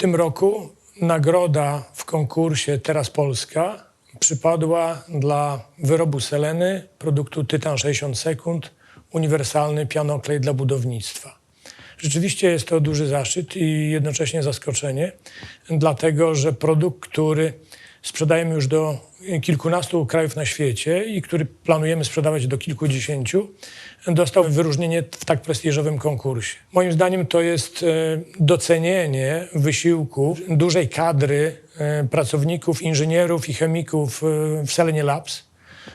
tym roku nagroda w konkursie Teraz Polska przypadła dla wyrobu seleny, produktu Tytan 60 sekund, uniwersalny pianoklej dla budownictwa. Rzeczywiście jest to duży zaszczyt i jednocześnie zaskoczenie, dlatego że produkt, który sprzedajemy już do kilkunastu krajów na świecie i który planujemy sprzedawać do kilkudziesięciu, dostał wyróżnienie w tak prestiżowym konkursie. Moim zdaniem to jest e, docenienie wysiłku dużej kadry e, pracowników, inżynierów i chemików e, w Selenie Labs.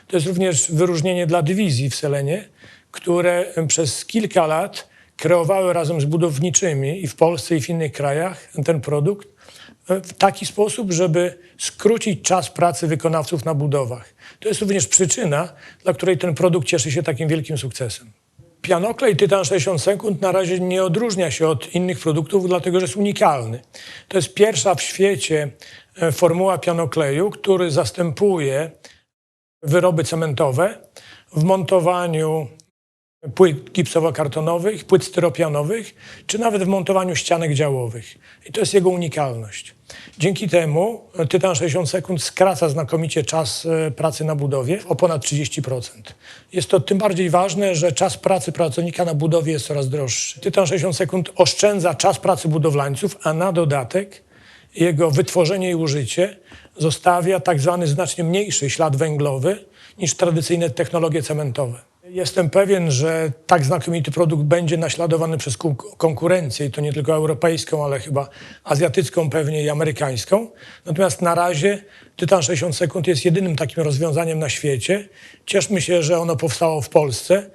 To jest również wyróżnienie dla dywizji w Selenie, które przez kilka lat kreowały razem z budowniczymi i w Polsce i w innych krajach ten produkt w taki sposób, żeby skrócić czas pracy wykonawców na budowach. To jest również przyczyna, dla której ten produkt cieszy się takim wielkim sukcesem. Pianoklej Tytan 60 sekund na razie nie odróżnia się od innych produktów, dlatego że jest unikalny. To jest pierwsza w świecie e, formuła pianokleju, który zastępuje wyroby cementowe w montowaniu płyt gipsowo-kartonowych, płyt styropianowych, czy nawet w montowaniu ścianek działowych. I to jest jego unikalność. Dzięki temu Tytan 60 sekund skraca znakomicie czas e, pracy na budowie o ponad 30%. Jest to tym bardziej ważne, że czas pracy pracownika na budowie jest coraz droższy. Tytan 60 sekund oszczędza czas pracy budowlańców, a na dodatek jego wytworzenie i użycie zostawia tak zwany znacznie mniejszy ślad węglowy niż tradycyjne technologie cementowe. Jestem pewien, że tak znakomity produkt będzie naśladowany przez kon- konkurencję i to nie tylko europejską, ale chyba azjatycką pewnie i amerykańską. Natomiast na razie Tytan 60 sekund jest jedynym takim rozwiązaniem na świecie. Cieszmy się, że ono powstało w Polsce,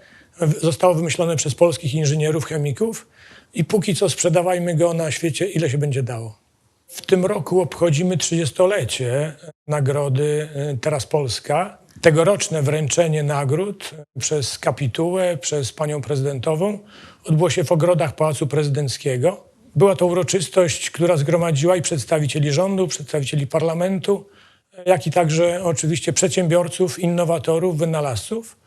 zostało wymyślone przez polskich inżynierów, chemików i póki co sprzedawajmy go na świecie, ile się będzie dało. W tym roku obchodzimy 30-lecie nagrody y, Teraz Polska. Tegoroczne wręczenie nagród przez kapitułę, przez panią prezydentową odbyło się w ogrodach Pałacu Prezydenckiego. Była to uroczystość, która zgromadziła i przedstawicieli rządu, przedstawicieli parlamentu, jak i także oczywiście przedsiębiorców, innowatorów, wynalazców.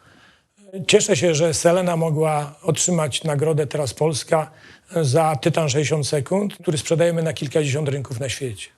Cieszę się, że Selena mogła otrzymać nagrodę Teraz Polska za Tytan 60 sekund, który sprzedajemy na kilkadziesiąt rynków na świecie.